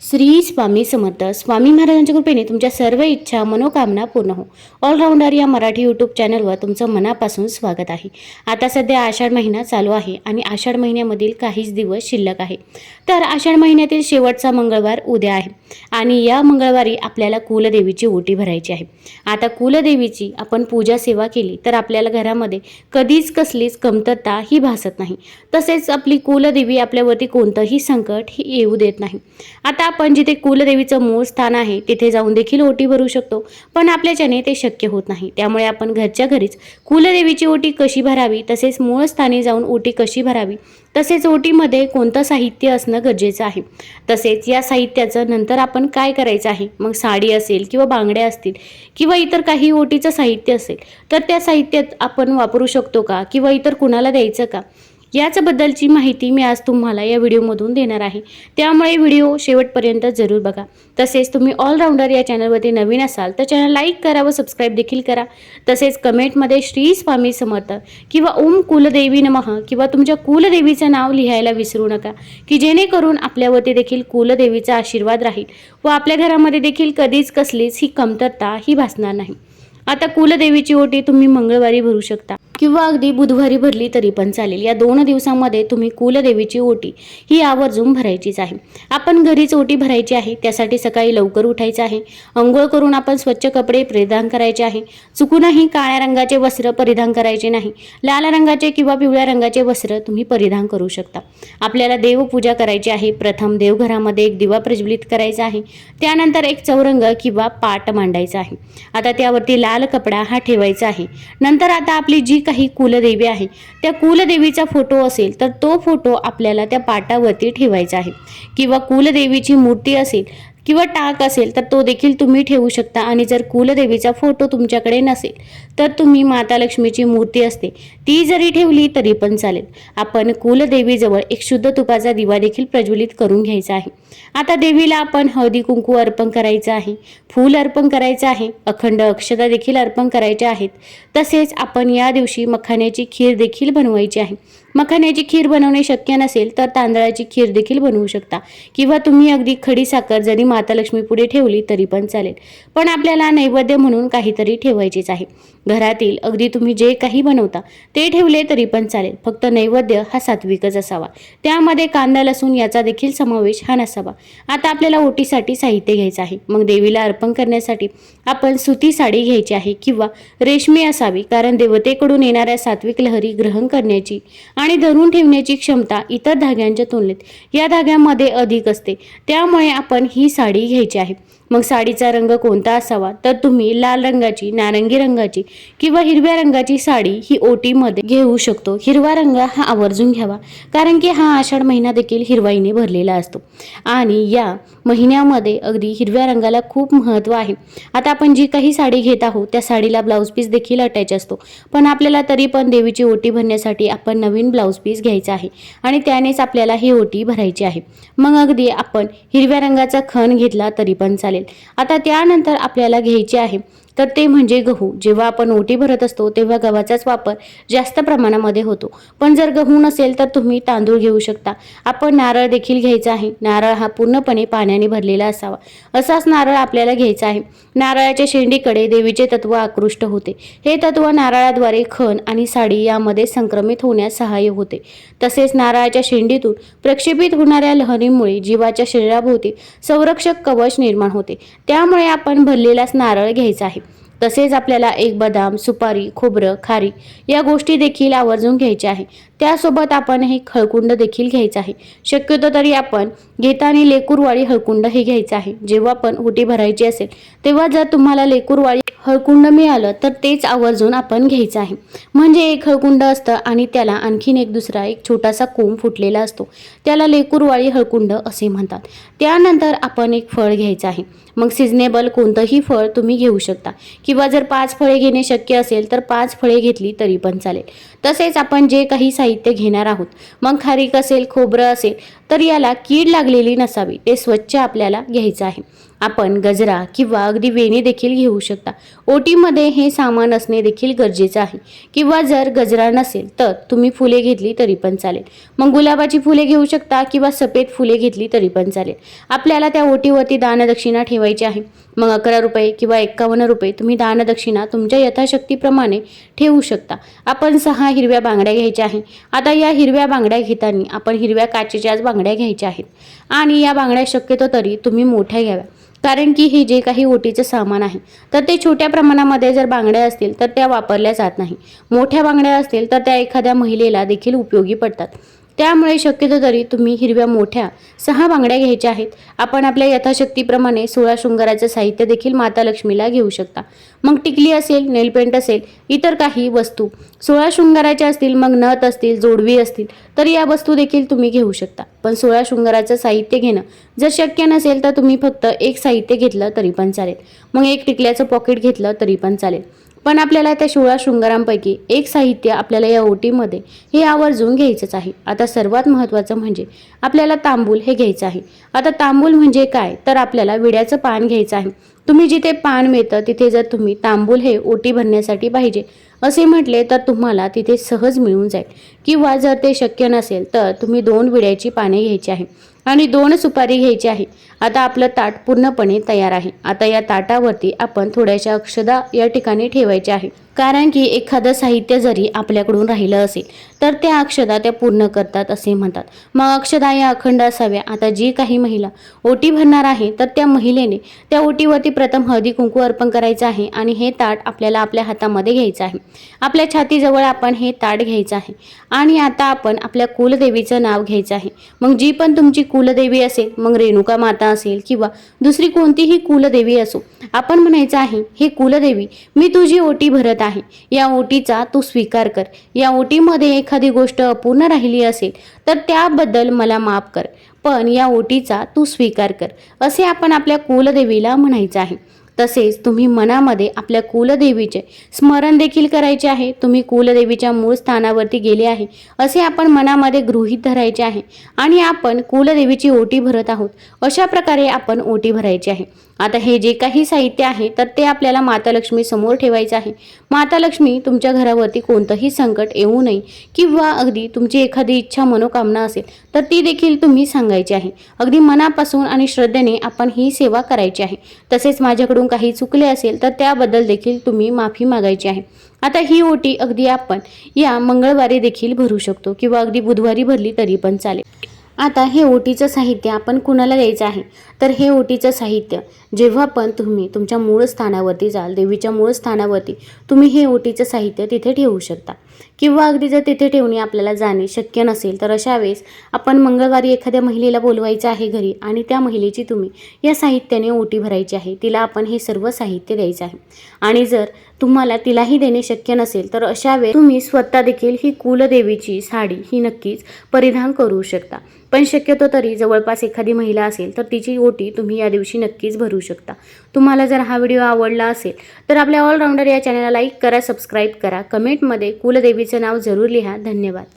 श्री स्वामी समर्थ. स्वामी महाराजांच्या कृपेने तुमच्या सर्व इच्छा मनोकामना पूर्ण हो. ऑलराऊंडर या मराठी यूट्यूब चॅनलवर तुमचं मनापासून स्वागत आहे. आता सध्या आषाढ महिना चालू आहे आणि आषाढ महिन्यामधील काहीच दिवस शिल्लक आहे. तर आषाढ महिन्यातील शेवटचा मंगळवार उद्या आहे आणि या मंगळवारी आपल्याला कुलदेवीची ओटी भरायची आहे. आता कुलदेवीची आपण पूजा सेवा केली तर आपल्याला घरामध्ये कधीच कसलीच कमतरता ही भासत नाही. तसेच आपली कुलदेवी आपल्यावरती कोणतंही संकट ही येऊ देत नाही. आता आपण जिथे कुलदेवीचं मूळ स्थान आहे तिथे जाऊन देखील ओटी भरू शकतो. पण आपल्याच्याने ते शक्य होत नाही. त्यामुळे आपण घरच्या घरीच कुलदेवीची ओटी कशी भरावी तसेच मूळ स्थानी जाऊन ओटी कशी भरावी तसेच ओटीमध्ये कोणतं साहित्य असणं गरजेचं आहे. तसेच या साहित्याचं नंतर आपण काय करायचं आहे? मग साडी असेल किंवा बांगड्या असतील किंवा इतर काही ओटीचं साहित्य असेल तर त्या साहित्यात आपण वापरू शकतो का? किंवा इतर कुणाला द्यायचं का? याचबद्दलची माहिती मी आज तुम्हाला या व्हिडिओमधून देणार आहे. त्यामुळे व्हिडिओ शेवटपर्यंत जरूर बघा. तसेच तुम्ही ऑलराऊंडर या चॅनलवरती नवीन असाल तर चॅनल लाईक करा व सबस्क्राईब देखील करा. तसेच कमेंटमध्ये श्री स्वामी समर्थ किंवा ओम कुलदेवी नमः किंवा तुमच्या कुलदेवीचं नाव लिहायला विसरू नका की जेणेकरून आपल्यावरती देखील कुलदेवीचा आशीर्वाद राहील व आपल्या घरामध्ये देखील कधीच कसलीच ही कमतरता ही भासणार नाही. आता कुलदेवीची ओटी तुम्ही मंगळवारी भरू शकता. किंवा अगदी बुधवारी भरली तरी पण चालेल. या दोन दिवसामध्ये तुम्ही कुलदेवीची ओटी ही आवर्जून भरायचीच आहे. आपण घरीच ओटी भरायची आहे. त्यासाठी सकाळी लवकर उठायचं आहे. अंघोळ करून आपण स्वच्छ कपडे परिधान करायचे आहे. चुकूनही काळ्या रंगाचे वस्त्र परिधान करायचे नाही. लाल रंगाचे किंवा पिवळ्या रंगाचे वस्त्र तुम्ही परिधान करू शकता. आपल्याला देवपूजा करायची आहे. प्रथम देवघरामध्ये एक दिवा प्रज्वलित करायचा आहे. त्यानंतर एक चौरंग किंवा पाट मांडायचा आहे. आता त्यावरती लाल कपडा हा ठेवायचा आहे. नंतर आता आपली जी काही कुलदेवी आहे. त्या कुलदेवीचा फोटो असेल तर तो फोटो आपल्याला त्या पाटावरती ठेवायचा आहे. किंवा कुलदेवीची मूर्ती असेल किंवा टाक असेल तर तो देखील तुम्ही ठेवू शकता. आणि जर कुलदेवीचा फोटो तुमच्याकडे नसेल तर तुम्ही माता लक्ष्मीची मूर्ती असते. ती जरी ठेवली तरी पण चालेल. आपण कुलदेवीजवळ एक शुद्ध तुपाचा दिवा देखील प्रज्वलित करून घ्यायचा आहे. आता देवीला आपण हळदी कुंकू अर्पण करायचं आहे. फूल अर्पण करायचं आहे. अखंड अक्षता देखील अर्पण करायच्या आहेत. तसेच आपण या दिवशी मखाण्याची खीर देखील बनवायची आहे. मखाण्याची खीर बनवणे शक्य नसेल तर तांदळाची खीर देखील बनवू शकता. किंवा तुम्ही अगदी खडी साखर जरी माता लक्ष्मी पुढे ठेवली तरी पण चालेल. पण आपल्याला नैवेद्य म्हणून काहीतरी ठेवायचीच आहे. घरातील अगदी तुम्ही जे काही बनवता ते ठेवले तरी पण चालेल. फक्त नैवेद्य हा सात्विकच असावा. त्यामध्ये कांदा लसूण याचा देखील समावेश हा नसावा. आता आपल्याला ओटीसाठी साहित्य घ्यायचं आहे. मग देवीला अर्पण करण्यासाठी आपण सुती साडी घ्यायची आहे किंवा रेशमी असावी कारण देवतेकडून येणाऱ्या सात्विक लहरी ग्रहण करण्याची आणि धरून ठेवण्याची क्षमता इतर धाग्यांच्या तुलनेत या धाग्यामध्ये अधिक असते. त्यामुळे आपण ही साडी घ्यायची आहे. मग साडीचा रंग कोणता असावा? तर तुम्ही लाल रंगाची नारंगी रंगाची किंवा हिरव्या रंगाची साडी ही ओटीमध्ये घेऊ शकतो. हिरवा रंग हा आवर्जून घ्यावा कारण की हा आषाढ महिना देखील हिरवाईने भरलेला असतो. आणि या महिन्यामध्ये अगदी हिरव्या रंगाला खूप महत्त्व आहे. आता आपण जी काही साडी घेत आहोत त्या साडीला ब्लाऊज पीस देखील अटॅच असतो. पण आपल्याला तरी पण देवीची ओटी भरण्यासाठी आपण नवीन ब्लाऊज पीस घ्यायचा आहे आणि त्यानेच आपल्याला ही ओटी भरायची आहे. मग अगदी आपण हिरव्या रंगाचा खण घेतला तरी पण चालेल. आता त्यानंतर आपल्याला घ्यायचे आहे. तर ते म्हणजे गहू. जेव्हा आपण ओटी भरत असतो तेव्हा गव्हाचाच वापर जास्त प्रमाणामध्ये होतो. पण जर गहू नसेल तर तुम्ही तांदूळ घेऊ शकता. आपण नारळ देखील घ्यायचा आहे. नारळ हा पूर्णपणे पाण्याने भरलेला असावा. असाच नारळ आपल्याला घ्यायचा आहे. नारळाच्या शेंडीकडे देवीचे तत्व आकृष्ट होते. हे तत्व नारळाद्वारे खण आणि साडी यामध्ये संक्रमित होण्यास सहाय्य होते. तसेच नारळाच्या शेंडीतून प्रक्षेपित होणाऱ्या लहरीमुळे जीवाच्या शरीराभोवती संरक्षक कवच निर्माण होते. त्यामुळे आपण भरलेलाच नारळ घ्यायचा आहे. तसेच आपल्याला एक बदाम सुपारी खोबरं खारी या गोष्टी देखील आवर्जून घ्यायच्या आहे. त्यासोबत आपण हे हळकुंड देखील घ्यायचं आहे. शक्यतो तरी आपण घेताना लेकूरवाळी हळकुंड हे घ्यायचं आहे. जेव्हा पण उटी भरायची असेल तेव्हा जर तुम्हाला लेकूरवाळी हळकुंड मिळालं तर तेच आवर्जून आपण घ्यायचं आहे. म्हणजे एक हळकुंड असतं आणि त्याला आणखीन एक दुसरा एक छोटासा कोंब फुटलेला असतो. त्याला लेकुरवाळी हळकुंड असे म्हणतात. त्यानंतर आपण एक फळ घ्यायचं आहे. मग सिजनेबल कोणतंही फळ तुम्ही घेऊ शकता. किंवा जर पाच फळे घेणे शक्य असेल तर पाच फळे घेतली तरी पण चालेल. तसेच आपण जे काही साहित्य घेणार आहोत. मग खारीक असेल खोबरं असेल तर याला कीड लागलेली नसावी. ते स्वच्छ आपल्याला घ्यायचं आहे. आपण गजरा किंवा अगदी वेणी देखील घेऊ शकता. ओटीमध्ये हे सामान असणे देखील गरजेचं आहे. किंवा जर गजरा नसेल तर तुम्ही फुले घेतली तरी पण चालेल. मग गुलाबाची फुले घेऊ शकता किंवा सफेद फुले घेतली तरी पण चालेल. आपल्याला त्या ओटीवरती दानदक्षिणा ठेवायची आहे. मग अकरा रुपये किंवा एक्कावन्न रुपये तुम्ही दानदक्षिणा तुमच्या यथाशक्तीप्रमाणे ठेवू शकता. आपण सहा हिरव्या बांगड्या घ्यायच्या आहे. आता या हिरव्या बांगड्या घेताना आपण हिरव्या काचेच्याच बांगड्या बांगड्या घ्यायच्या आहेत. आणि या बांगड्या शक्यतो तरी तुम्ही मोठ्या घ्याव्या. कारण की हे जे काही ओटीचं सामान आहे तर ते छोट्या प्रमाणामध्ये जर बांगड्या असतील तर त्या वापरल्या जात नाही. मोठ्या बांगड्या असतील तर त्या एखाद्या महिलेला देखील उपयोगी पडतात. त्यामुळे शक्यतो तरी तुम्ही हिरव्या मोठ्या सहा बांगड्या घ्यायच्या आहेत. आपण आपल्या यथाशक्तीप्रमाणे सोळा शृंगाराचं साहित्य देखील माता लक्ष्मीला घेऊ शकता. मग टिकली असेल नेलपेंट असेल इतर काही वस्तू सोळा शृंगाराच्या असतील मग नथ असतील जोडवी असतील तर या वस्तू देखील तुम्ही घेऊ शकता. पण सोळा शृंगाराचं साहित्य घेणं जर शक्य नसेल तर तुम्ही फक्त एक साहित्य घेतलं तरी पण चालेल. मग एक टिकल्याचं पॉकेट घेतलं तरी पण चालेल. पण आपल्याला त्या सोळा शृंगारांपैकी एक साहित्य आपल्याला या ओटीमध्ये हे आवर्जून घ्यायचंच आहे. आता सर्वात महत्त्वाचं म्हणजे आपल्याला तांबूल हे घ्यायचं आहे. आता तांबूल म्हणजे काय? तर आपल्याला विड्याचं पान घ्यायचं आहे. तुम्ही जिथे पान मिळतं तिथे जर तुम्ही तांबूल हे ओटी भरण्यासाठी पाहिजे असे म्हटले तर तुम्हाला तिथे सहज मिळून जाईल. किंवा जर ते शक्य नसेल तर तुम्ही दोन विड्याची पाने घ्यायची आहे आणि दोन सुपारी घ्यायची आहे. आता आपलं ताट पूर्णपणे तयार आहे. आता या ताटावरती आपण थोड्याशा अक्षदा या ठिकाणी ठेवायच्या आहे. कारण की एखादं साहित्य जरी आपल्याकडून राहिलं असेल तर त्या अक्षदा त्या पूर्ण करतात असे म्हणतात. मग अक्षदा या अखंड असाव्या. आता जी काही महिला ओटी भरणार आहे तर त्या महिलेने त्या ओटीवरती प्रथम हळदी कुंकू अर्पण करायचं आहे आणि हे ताट आपल्याला आपल्या हातामध्ये घ्यायचं आहे. आपल्या छातीजवळ आपण हे ताट घ्यायचं आहे. आणि आता आपण आपल्या कुलदेवीचं नाव घ्यायचं आहे. मग जी पण तुमची कुलदेवी असेल मग रेणुका माता असेल किंवा दुसरी कोणतीही कुलदेवी असो आपण म्हणायचं आहे हे कुलदेवी मी तुझी ओटी भरत आहे. या ओटीचा तू स्वीकार कर. या ओटीमध्ये एखादी गोष्ट अपूर्ण राहिली असेल तर त्याबद्दल मला माफ कर. पण या ओटीचा तू स्वीकार कर असे आपण आपल्या कुलदेवीला म्हणायचं आहे. तसेच तुम्ही मनामध्ये आपल्या कुलदेवीचे स्मरण देखील करायचे आहे. तुम्ही कुलदेवीच्या मूळ स्थानावरती गेले आहे असे आपण मनामध्ये गृहीत धरायचे आहे. आणि आपण कुलदेवीची ओटी भरत आहोत. अशा प्रकारे आपण ओटी भरायची आहे. आता हे जे काही साहित्य आहे तर ते आपल्याला माता लक्ष्मी समोर ठेवायचं आहे. माता लक्ष्मी तुमच्या घरावरती कोणतंही संकट येऊ नये किंवा अगदी तुमची एखादी इच्छा मनोकामना असेल तर ती देखील तुम्ही सांगायची आहे. अगदी मनापासून आणि श्रद्धेने आपण ही सेवा करायची आहे. तसेच माझ्याकडून काही चुकले असेल तर त्याबद्दल देखील तुम्ही माफी मागायची आहे. आता ही ओटी अगदी आपण या मंगळवारी देखील भरू शकतो किंवा अगदी बुधवारी भरली तरी पण चालेल. आता हे ओटीचं साहित्य आपण कुणाला द्यायचं आहे? तर हे ओटीचं साहित्य जेव्हा पण तुम्ही तुमच्या मूळ स्थानावरती जाल देवीच्या मूळ स्थानावरती तुम्ही हे ओटीचं साहित्य तिथे ठेवू शकता. किंवा अगदी जर तिथे ठेवणे आपल्याला जाणे शक्य नसेल तर अशा वेळेस आपण मंगळवारी एखाद्या महिलेला बोलवायचं आहे घरी आणि त्या महिलेची तुम्ही या साहित्याने ओटी भरायची आहे. तिला आपण हे सर्व साहित्य द्यायचं आहे. आणि जर तुम्हाला तिलाही देणे शक्य नसेल तर अशा वेळेस तुम्ही स्वतः देखील ही कुलदेवीची साडी ही नक्कीच परिधान करू शकता. पण शक्यतो तरी जवळपास एखादी महिला असेल तर तिची ओटी तुम्ही या दिवशी नक्कीच भरू शकता. तुम्हाला जर हा व्हिडिओ आवडला असेल तर आपल्या ऑलराऊंडर या चॅनलला लाईक करा सबस्क्राईब करा. कमेंटमध्ये देवीचं नाव जरूर लिहा. धन्यवाद.